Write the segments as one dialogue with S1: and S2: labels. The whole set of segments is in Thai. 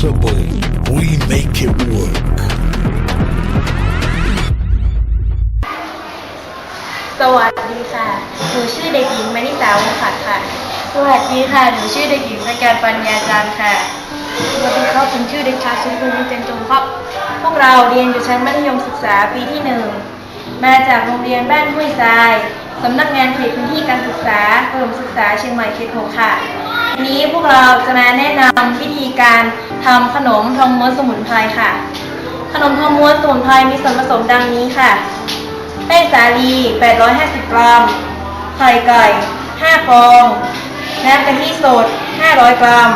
S1: Subway, we make it work.
S2: สวัสดีค่ะ ห
S3: นูชื่อเด็กหญิงมณิสาวงศ์ผัดค่ะ
S2: สวัสดีค่ะ หนูชื่อเด็กหญิงสแกนปัญญาจารย์ค่ะ
S3: สวัสดีครับ ผมชื่อเด็กชายสุขุมวิเจนจงครับ พวกเราเรียนอยู่ชั้นมัธยมศึกษาปีที่หนึ่ง มาจากโรงเรียนบ้านห้วยทราย สำนักงานเขตพื้นที่การศึกษากรมศึกษาเชียงใหม่เขตหกค่ะ วันนี้พวกเราจะมาแนะนำวิธีการ ทำขนมทองม้วนสมุนไพรค่ะ ขนมทองม้วนสมุนไพรมีส่วนผสมดังนี้ค่ะแป้งสาลี 850 กรัม ไข่ไก่ 5 ฟอง น้ำกะทิสด 500 กรัม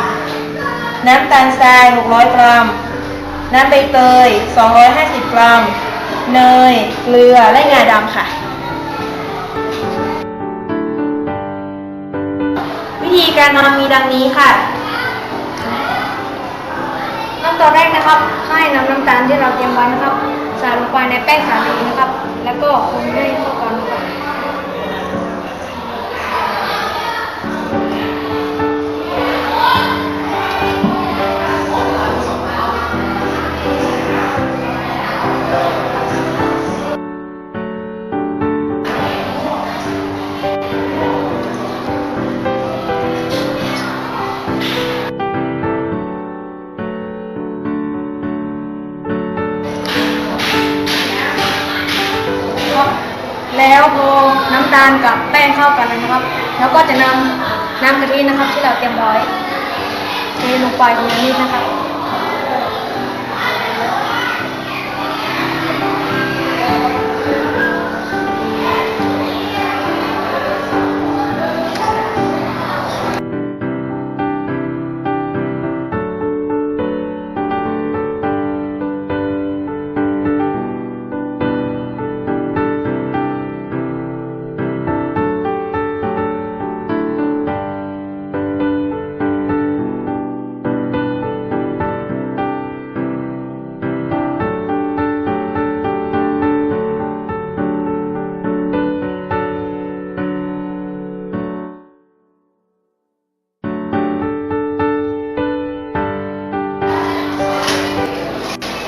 S3: น้ำตาลทราย 600 กรัม น้ำใบเตย 250 กรัม เนย เกลือ และงาดำค่ะ วิธีการทำมีดังนี้ค่ะ ตอนแรกนะครับ ให้นำน้ำตาลที่เราเตรียมไว้นะครับใส่ลงไปในแป้งสาลีนะครับ แล้วก็คนให้เข้ากัน แล้วพอน้ำตาลกับแป้งเข้ากันนะครับ แล้วก็จะนำน้ำกะทินะครับ ที่เราเตรียมไว้เทลงไปตรงนี้นะครับ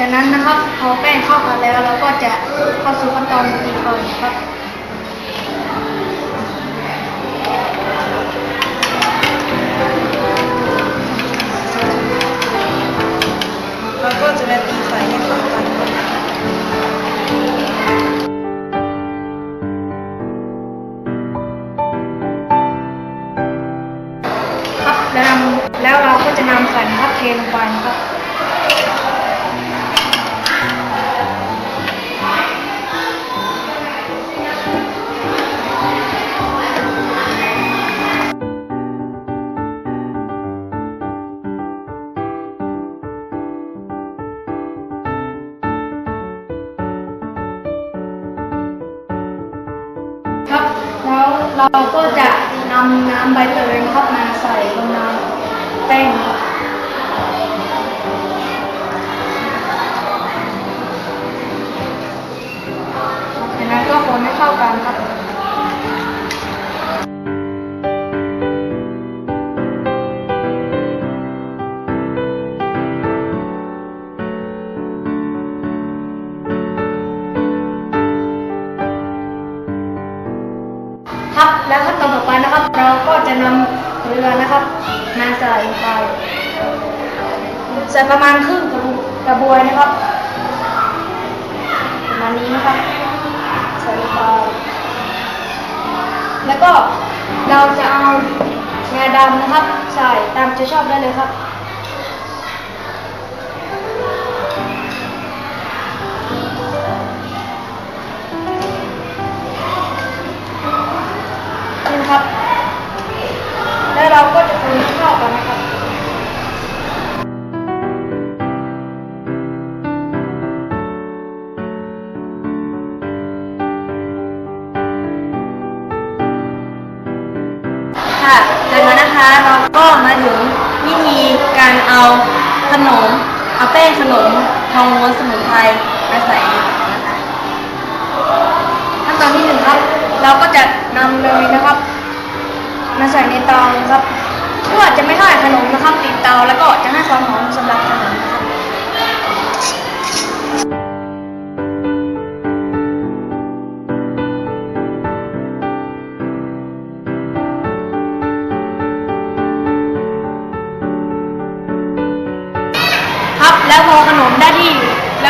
S3: จากนั้นนะครับพอแป้งเข้ากันแล้วเราก็จะเข้าสู่ขั้นตอนตีก่อนครับเราก็จะมาตีไฟให้เข้ากันครับแล้วแล้วเราก็จะนำไข่นะครับเทลงไปครับ เราก็จะนำน้ำใบเตยนะครับมาใส่ลงในแป้งครับ จะนำเรือนะครับมาใส่ลงไปใส่ประมาณครึ่งกระบวยกระบวยนะครับประมาณนี้นะครับใส่ลงไปแล้วก็เราจะเอางาดำนะครับ ใส่ตามใจชอบได้เลยครับ ค่ะจากนั้นนะคะเราก็มาถึงวิธีการเอาขนม เอาแป้งขนมทองม้วนสมุนไพรมาใส่นะคะขั้นตอนที่หนึ่งครับ เราก็จะนำเลยนะครับ มาใส่ในตานะครับเพื่อจะไม่ให้ขนมนะครับติดเตาแล้วก็จะให้ความหอมสำหรับขนมนะครับ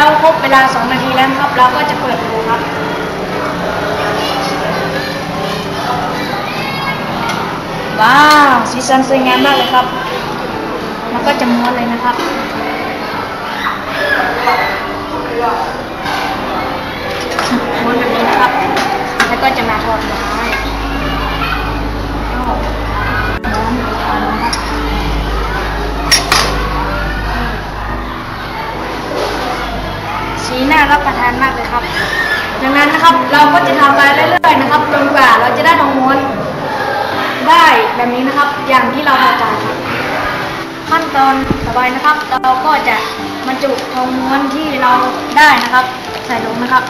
S3: แล้วครบเวลา 2 นาทีแล้วครับ เราก็จะเปิดดูครับ ว้าวสีสันสวยงามมากเลยครับ แล้วก็จะม้วนเลยนะครับม้วนแบบนี้นะครับ แล้วก็จะมาทอดไม้ นะครับ เราก็จะทำไปเรื่อยๆนะครับจนกว่าเราจะได้ทองม้วนได้แบบนี้นะครับ อย่างที่เราพอใจครับขั้นตอนต่อไปนะครับ เราก็จะบรรจุทองม้วนที่เราได้นะครับ ใส่ลงนะครับ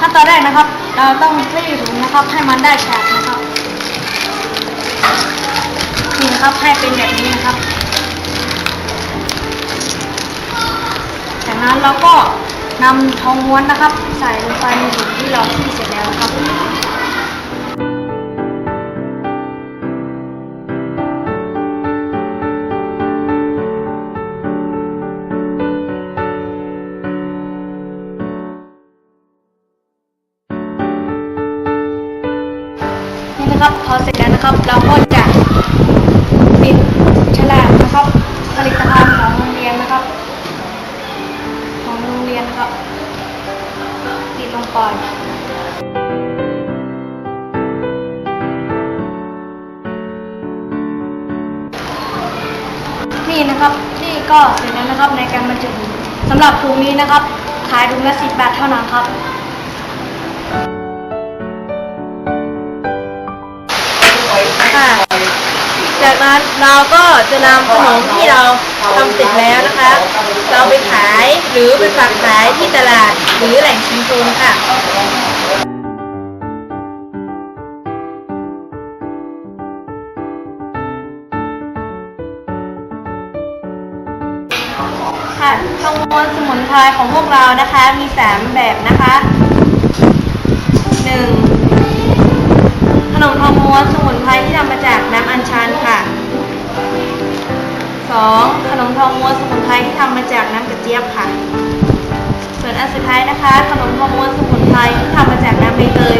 S3: ขั้นตอนแรกนะครับ เราต้องคลี่ถุงนะครับ ให้มันได้ฉากนะครับนี่นะครับให้เป็นแบบนี้นะครับจากนั้นเราก็ นำทองม้วนนะครับ ใส่ลงไปในถุงที่เราที่เสร็จแล้วครับนี่นะครับพอเสร็จแล้วนะครับ เราก็ ปิดลงไปนี่นะครับนี่ก็เสร็จแล้วนะครับในการบรรจุสำหรับถุงนี้นะครับ ขายถุงละสิบบาทเท่านั้นครับค่ะ จากนั้นเราก็จะนำขนมที่เราทำเสร็จแล้วนะคะ เราไปขายหรือไปฝากขายที่ตลาดหรือแหล่งชุมชนค่ะค่ะทองม้วนสมุนไพรของพวกเรานะคะมีสามแบบนะคะหนึ่ง ขน ม้วนสมุนไพรที่ทำมาจากน้ำอัญชันค่ะ 2. ขนมทองม้วนสมุนไพรที่ทำมาจากน้ำกระเจี๊ยบค่ะ ส่วนอันสุดท้ายนะคะ ขนมทองม้วนสมุนไพรที่ทำมาจากน้ำใบเตย